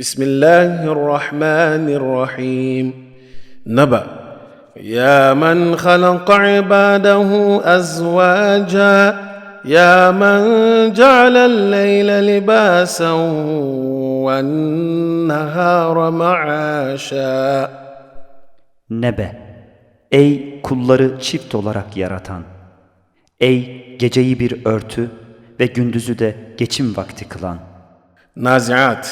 بسم الله الرحمن الرحيم نبأ يا من خلق عباده أزواجا يا من جعل الليل لباسا والنهار معاشا Nebe, ey kulları çift olarak yaratan, ey geceyi bir örtü ve gündüzü de geçim vakti kılan, نازعات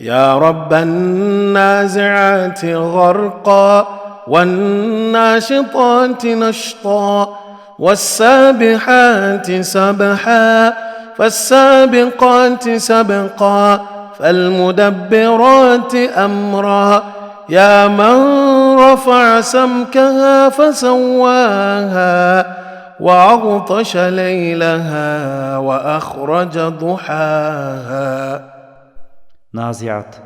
يا رب النازعات غرقا والناشطات نشطا والسابحات سبحا فالسابقات سبقا فالمدبرات أمرا يا من رفع سمكها فسواها وأغطش ليلها وأخرج ضحاها naziat,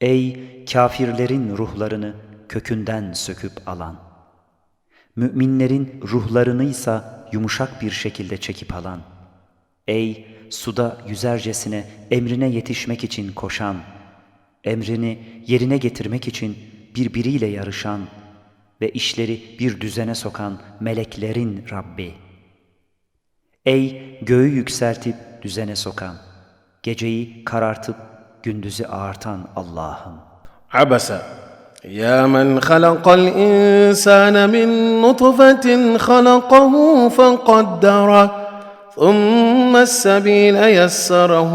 ey kafirlerin ruhlarını kökünden söküp alan, müminlerin ruhlarınıysa yumuşak bir şekilde çekip alan, ey suda yüzercesine emrine yetişmek için koşan, emrini yerine getirmek için birbiriyle yarışan ve işleri bir düzene sokan meleklerin Rabbi. Ey göğü yükseltip düzene sokan, geceyi karartıp gündüzü ağartan Allah'ım. عبس يا من خلق الانسان من نطفه خلقه فقدره ثم السبيل يسره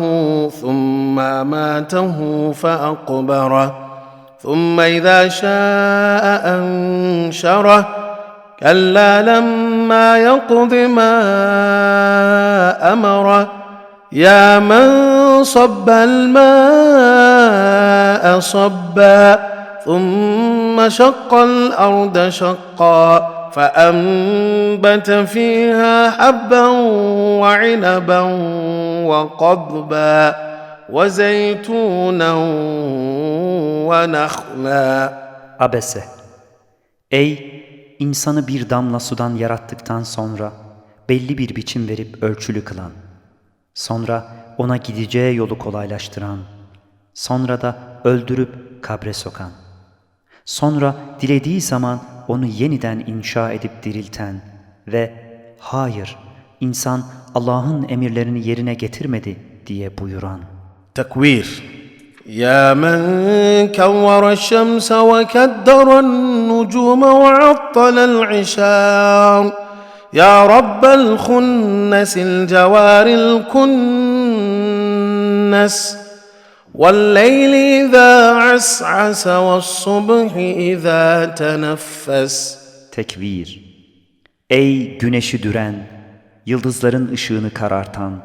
ثم اماته فاقبره ثم اذا شاء انشره كلا لما يقض ما امره يا من صب الماء صبا ثم شق الارض شقا فانبت فيها حبا وعنبا وقضبا وزيتونا ونخلا Abese Ey insanı bir damla sudan yarattıktan sonra belli bir biçim verip ölçülü kılan, sonra ona gideceği yolu kolaylaştıran, sonra da öldürüp kabre sokan, sonra dilediği zaman onu yeniden inşa edip dirilten ve hayır insan Allah'ın emirlerini yerine getirmedi diye buyuran. Takvir Ya men kevvere şemse ve kedderen nucume ve attalel işar Ya Rabbel khunnesil cevaril kun الكنس والليل إذا عسعس والصبح إذا تنفس Tekvir Ey güneşi düren, yıldızların ışığını karartan,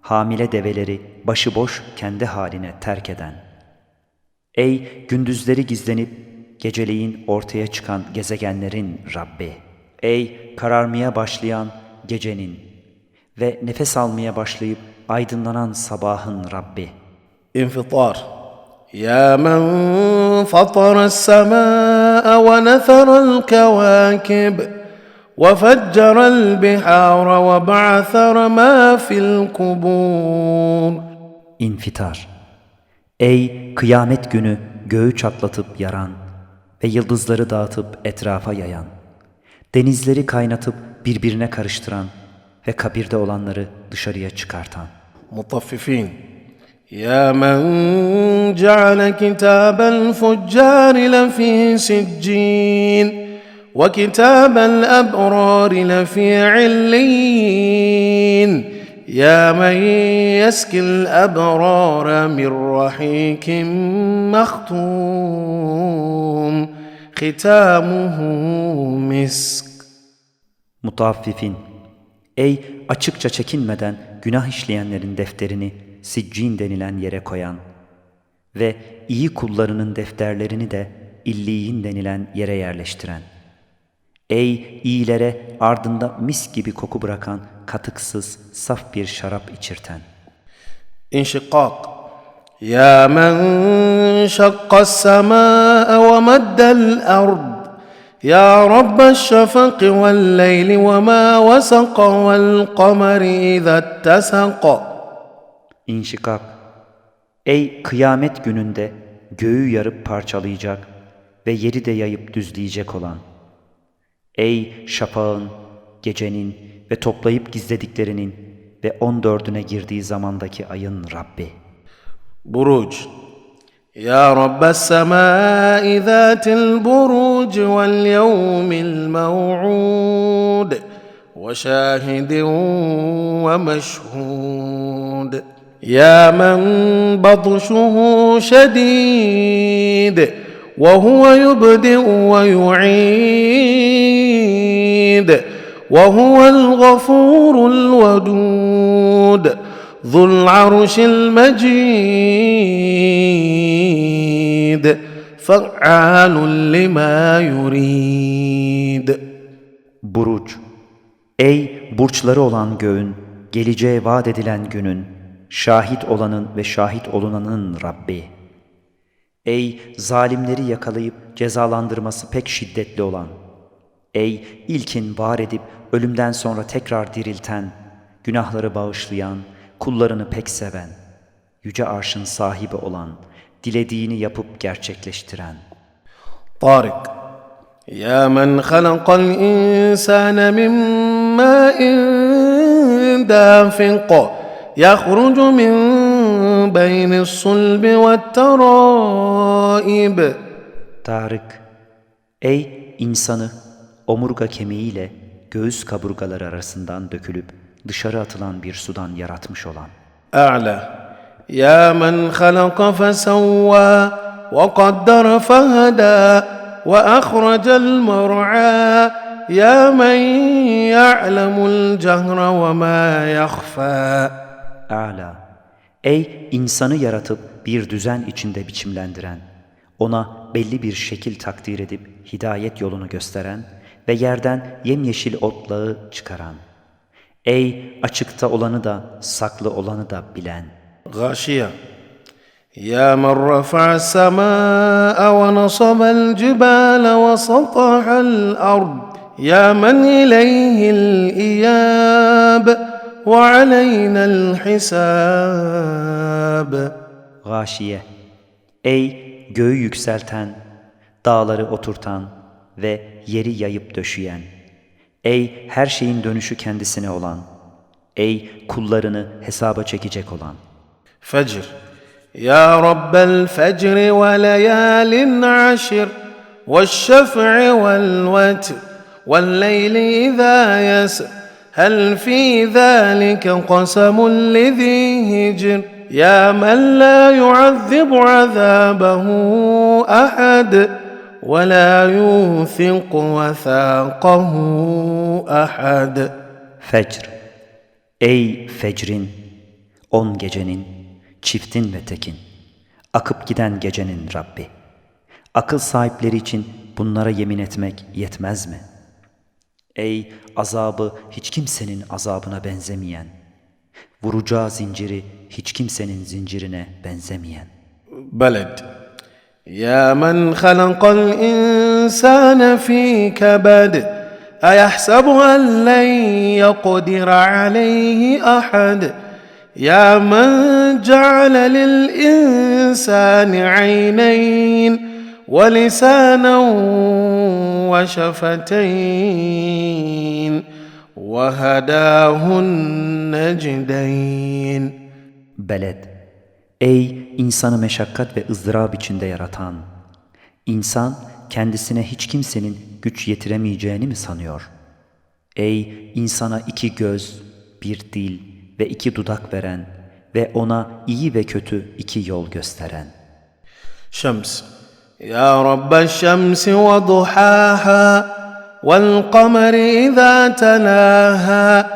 hamile develeri başıboş kendi haline terk eden. Ey gündüzleri gizlenip geceleyin ortaya çıkan gezegenlerin Rabbi. Ey kararmaya başlayan gecenin ve nefes almaya başlayıp aydınlanan sabahın Rabbi. İnfitar Ya men fatara semaa ve neferel kevâkib ve feccerel bihâra ve ba'thara mâ fil kubûr İnfitar Ey kıyamet günü göğü çatlatıp yaran ve yıldızları dağıtıp etrafa yayan, denizleri kaynatıp birbirine karıştıran ve kabirde olanları dışarıya çıkartan. مطففين. يا من جعل كتاب الفجار لفي سجين وكتاب الأبرار لفي علين يا من يسقي الأبرار من رحيق مختوم ختامه مسك. Mutaffifin Ey açıkça çekinmeden günah işleyenlerin defterini siccin denilen yere koyan ve iyi kullarının defterlerini de illiyin denilen yere yerleştiren. Ey iyilere ardında mis gibi koku bırakan katıksız saf bir şarap içirten. İnşikak Ya men şakkas semâe ve meddel ard يا رب الشفق والليل وما وسق والقمر اذا اتسق İnşikak Ey kıyamet gününde göğü yarıp parçalayacak ve yeri de yayıp düzleyecek olan. Ey şafağın, gecenin ve toplayıp gizlediklerinin ve on dördüne girdiği zamandaki ayın Rabbi. بروج يا رب السماء ذات البروج واليوم الموعود وشاهد ومشهود. يا من بطشه شديد وهو يبدئ ويعيد وهو الغفور الودود. ذو العرش المجيد فعال لما يريد Buruç. Ey burçları olan göğün, geleceğe vaat edilen günün, şahit olanın ve şahit olunanın Rabbi. Ey zalimleri yakalayıp cezalandırması pek şiddetli olan. Ey ilkin var edip ölümden sonra tekrar dirilten, günahları bağışlayan, kullarını pek seven, yüce arşın sahibi olan, dilediğini yapıp gerçekleştiren. Tarık Ya men halakal insane min ma'in dafiq yahrucu min beyni sulbi ve teraib Tarık Ey insanı omurga kemiğiyle göğüs kaburgaları arasından dökülüp dışarı atılan bir sudan yaratmış olan. A'la Ya men halaka fesavva ve kaddara fehada ve ahracel mer'a Ya men ya'lemul cehra ve ma yakhfa A'la Ey insanı yaratıp bir düzen içinde biçimlendiren, ona belli bir şekil takdir edip hidayet yolunu gösteren ve yerden yemyeşil otlağı çıkaran. Ey açıkta olanı da saklı olanı da bilen. غاشية يا من رفع السماء ونصب الجبال وسطح الأرض يا من إليه الإياب وعلينا الحساب Gâşiye, ey göğü yükselten, dağları oturtan ve yeri yayıp döşeyen, ey her şeyin dönüşü kendisine olan, ey kullarını hesaba çekecek olan. فجر يا رب الفجر وليال عشر والشفع والوتر والليل إذا يسر هل في ذلك قسم لذي هجر يا من لا يعذب عذابه أحد ولا يوثق وثاقه أحد Fecr, ey fecrin, on gecenin, çiftin ve tekin, akıp giden gecenin Rabbi. Akıl sahipleri için bunlara yemin etmek yetmez mi? Ey azabı hiç kimsenin azabına benzemeyen, vuracağı zinciri hiç kimsenin zincirine benzemeyen. بلد يا من خلق الإنسان في كبد أيحسب أن لن يقدر عليه أحد؟ يا من جعل للإنسان عينين ولسانا وشفتين وهداه النجدين. Beled, ey insanı meşakkat ve ızdırap içinde yaratan, insan kendisine hiç kimsenin güç yetiremeyeceğini mi sanıyor? Ey insana iki göz, bir dil ve iki dudak veren ve ona iyi ve kötü iki yol gösteren. شمس يا رب الشمس وضحاها والقمر إذا تلاها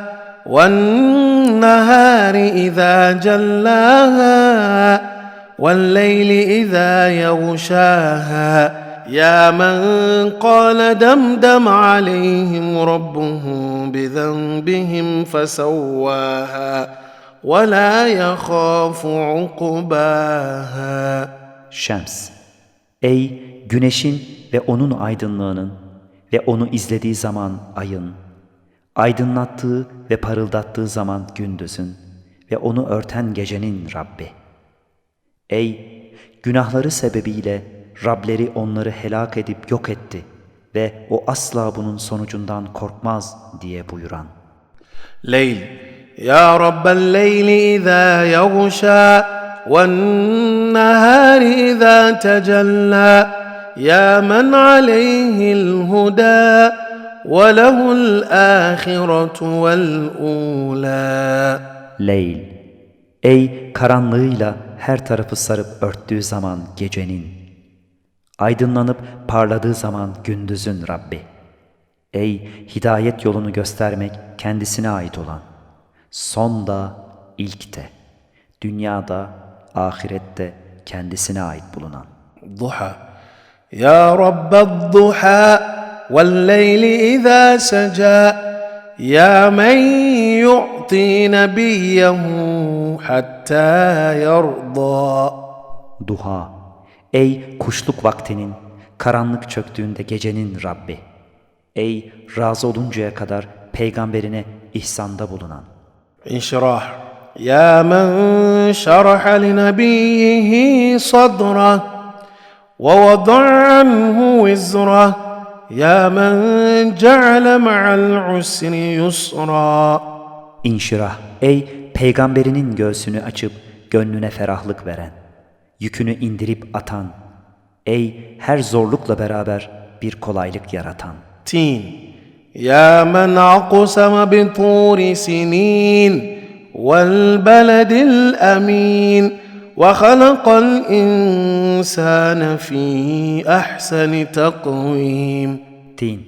والنهار إذا جلاها والليل إذا يغشاها يا من قال دمدم عليهم ربهم بذنبهم فسواها ولا يخاف عقباها Şems, ey güneşin ve onun aydınlığının ve onu izlediği zaman ayın, aydınlattığı ve parıldattığı zaman gündüzün ve onu örten gecenin Rabbi. Ey günahları sebebiyle Rableri onları helak edip yok etti ve o asla bunun sonucundan korkmaz diye buyuran. ليل يا رب الليل إذا يغشى والنهار إذا تجلى يا من عليه الهدى وله الآخرة والأولى Leyl Ey karanlığıyla her tarafı sarıp örttüğü zaman gecenin Aydınlanıp parladığı zaman gündüzün Rabbi Ey hidayet yolunu göstermek kendisine ait olan Son da ilk de Dünyada ahirette kendisine ait bulunan ضحى يا رب الضحى والليل إذا سجى يا من يعطي نبيه حتى يرضى Duha Ey kuşluk vaktinin Karanlık çöktüğünde gecenin Rabbi Ey razı oluncaya kadar peygamberine ihsanda bulunan انشراح يا من شرح لنبيه صدره ووضع عنه وزره يا من جعل مع العسر يسرا İnşirah, ey peygamberinin göğsünü açıp gönlüne ferahlık veren, yükünü indirip atan, ey her zorlukla beraber bir kolaylık yaratan. Tin, ya men aqsama bi turi sinin vel beledil emin ve halakal insane fi ahsani takvim. Tin,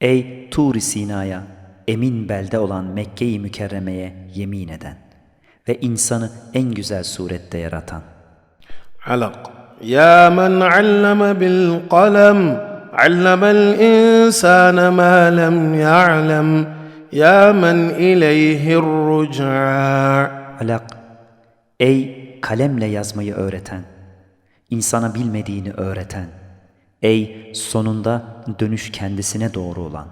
ey Tur-i Sina'ya, emin belde olan Mekke-i Mükerreme'ye yemin eden ve insanı en güzel surette yaratan. Alak Ya men alleme bil kalem allemel insane ma lem ya'lem Ya men ileyhir ruca Alak Ey kalemle yazmayı öğreten, insana bilmediğini öğreten, ey sonunda dönüş kendisine doğru olan.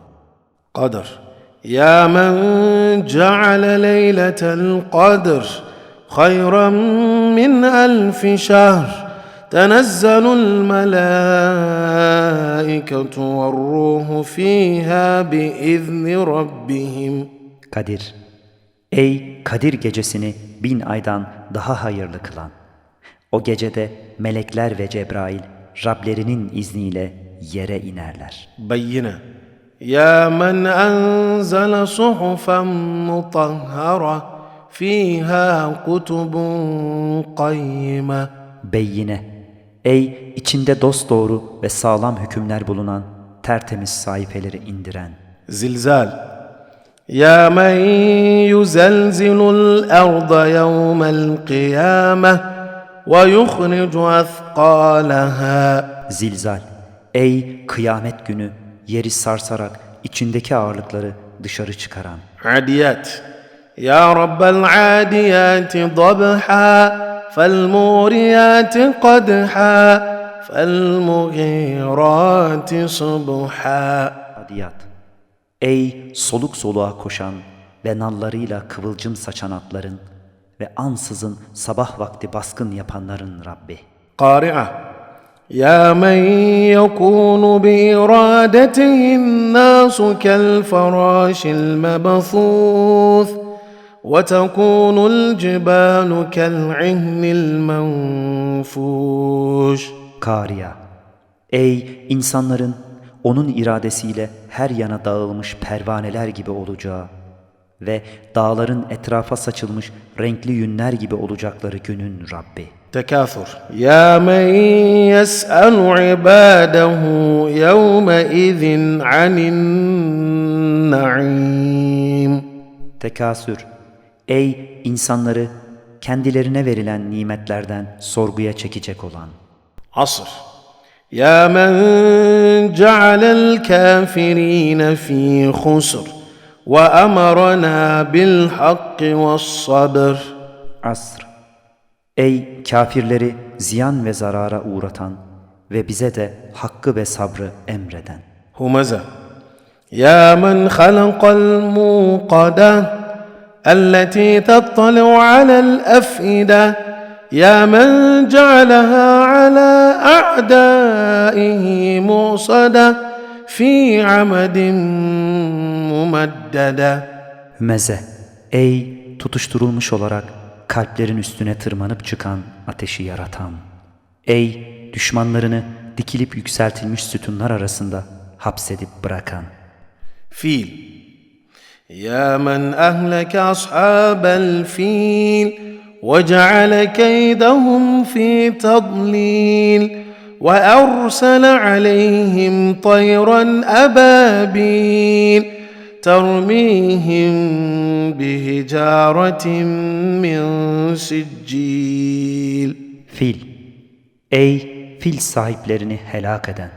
Kadir يا من جعل ليلة القدر خيرا من ألف شهر تنزل الملائكة والروح فيها بإذن ربهم Kadir, ey Kadir gecesini bin aydan daha hayırlı kılan. O gecede melekler ve Cebrail Rablerinin izniyle yere inerler. بينة يا من أنزل صحفا مطهرة فيها كتب قيمة Beyyine, ey içinde dosdoğru ve sağlam hükümler bulunan tertemiz sayfeleri indiren. زلزال يا من يزلزل الأرض يوم القيامة ويخرج أثقالها Zilzal, ey kıyamet günü yeri sarsarak içindeki ağırlıkları dışarı çıkaran. عاديات يا رب العاديات ضبحا فالموريات قدحا فالمغيرات صبحا Adiyat, ey soluk soluğa koşan ve nallarıyla kıvılcım saçan atların ve ansızın sabah vakti baskın yapanların Rabbi. قارعة يا من يكون بإرادته الناس كالفراش المبثوث وتكون الجبال كالعهن المنفوش Kariya, ey insanların onun iradesiyle her yana dağılmış pervaneler gibi olacağı ve dağların etrafa saçılmış renkli yünler gibi olacakları günün Rabbi. تكاثر يا من يسأل عباده يومئذ عن النعيم Tekasür, ey insanları kendilerine verilen nimetlerden sorguya çekecek olan. عصر يا من جعل الكافرين في خسر وأمرنا بالحق والصبر Asr, ey kafirleri ziyan ve zarara uğratan ve bize de hakkı ve sabrı emreden. همزة يا من خلق الموقدة التي تطلع على الأفئدة يا من جعلها على أعدائه موصدة في عمد ممددة Hümeze, ey tutuşturulmuş olarak kalplerin üstüne tırmanıp çıkan ateşi yaratan. Ey düşmanlarını dikilip yükseltilmiş sütunlar arasında hapsedip bırakan. فيل يا من أهلك أصحاب الفيل وجعل كيدهم في تضليل وأرسل عليهم طيرا أبابيل ترميهم بحجارة من سجيل Fil, ey fil sahiplerini helak eden,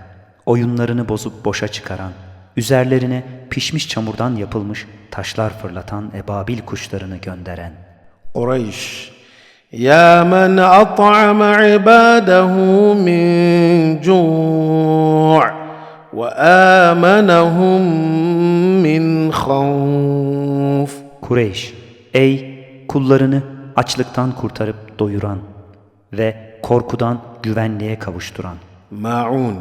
oyunlarını bozup boşa çıkaran, üzerlerine pişmiş çamurdan yapılmış taşlar fırlatan ebabil kuşlarını gönderen. قريش يا من أطعم عباده من جوع وآمنهم من خوف Kureyş, ey kullarını açlıktan kurtarıp doyuran ve korkudan güvenliğe kavuşturan. ماعون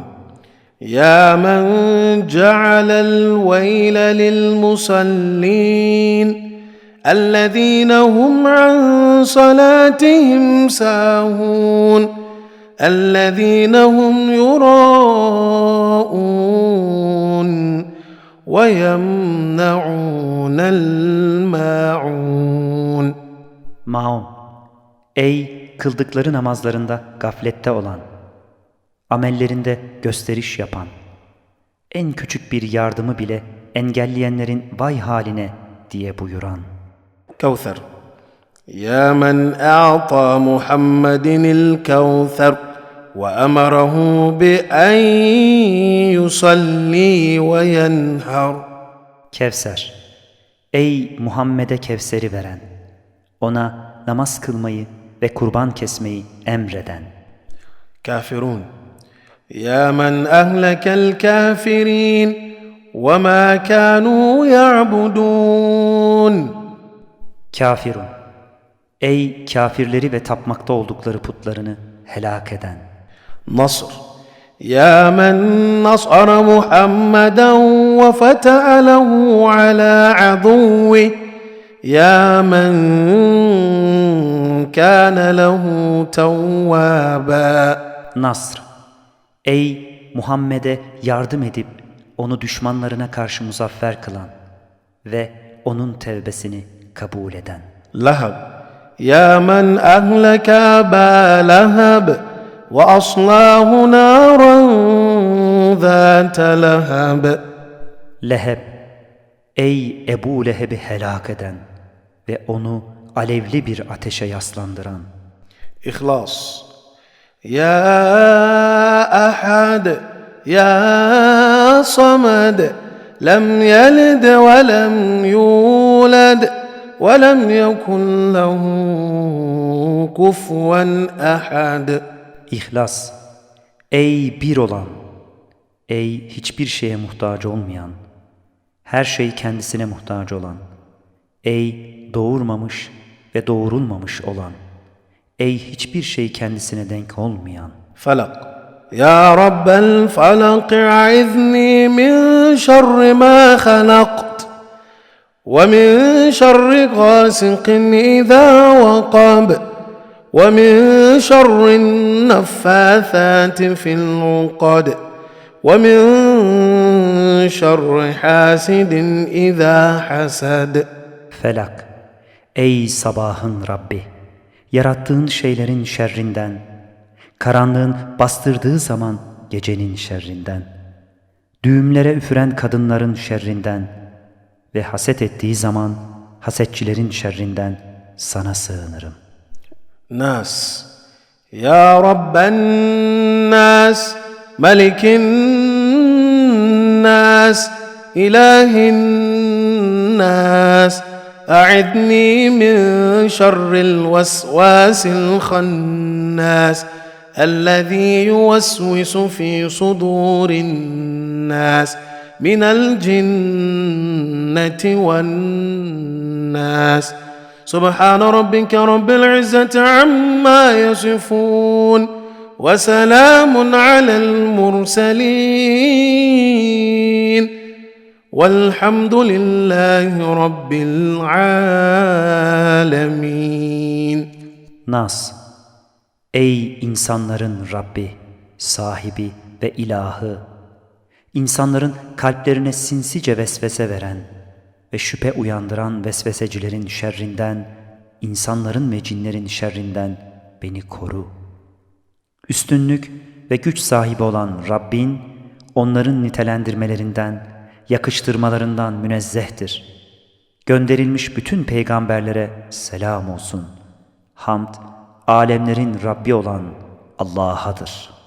يا من جعل الويل للمصلين الذين هم عن صلاتهم ساهون الذين هم يراءون ويمنعون الماعون Maun, ey kıldıkları namazlarında gaflette olan, amellerinde gösteriş yapan, en küçük bir yardımı bile engelleyenlerin vay haline diye buyuran. كوثر يا من اعطى محمد الكوثر وامره بان يصلي وينهر Kevser, ey Muhammed'e Kevser'i veren, ona namaz kılmayı ve kurban kesmeyi emreden. كافرون يا من اهلك الكافرين وما كانوا يعبدون Kafirun, ey kafirleri ve tapmakta oldukları putlarını helak eden. نصر يا من نصر محمدا وفتح له على عدوه يا من كان له توابا Nasr, ey Muhammed'e yardım edip onu düşmanlarına karşı muzaffer kılan ve onun tevbesini kabul eden. لهب يا من أهلك أبا لهب وأصلاه نارا ذات لهب Leheb, ey Ebu Leheb'i helak eden ve onu alevli bir ateşe yaslandıran. إخلاص يا أحد يا صمد لم يلد ولم يولد ولم يكن له كفوا أحد İhlas, ey bir olan, ey hiçbir şeye muhtaç olmayan, her şey kendisine muhtaç olan, ey doğurmamış ve doğurulmamış olan, ey hiçbir şey kendisine denk olmayan. Falak Ya Rabbel falak izni min şerri ma halakt ve min şerri gasikin izâ vakab. ومن شر النفاثات في العقد ومن شر حاسد إذا حسد Felak, ey sabahın Rabbi, yarattığın şeylerin şerrinden, karanlığın bastırdığı zaman gecenin şerrinden, düğümlere üfüren kadınların şerrinden ve haset ettiği zaman hasetçilerin şerrinden sana sığınırım. ناس. يا رب الناس ملك الناس إله الناس أعذني من شر الوسواس الخناس الذي يوسوس في صدور الناس من الجنة والناس. سبحان ربك رب العزة عما يصفون وسلام على المرسلين والحمد لله رب العالمين Nas Ey insanların Rabbi, sahibi ve ilahı! İnsanların kalplerine sinsice vesvese veren ve şüphe uyandıran vesvesecilerin şerrinden, insanların ve cinlerin şerrinden beni koru. Üstünlük ve güç sahibi olan Rabbin, onların nitelendirmelerinden, yakıştırmalarından münezzehtir. Gönderilmiş bütün peygamberlere selam olsun. Hamd, alemlerin Rabbi olan Allah'adır.''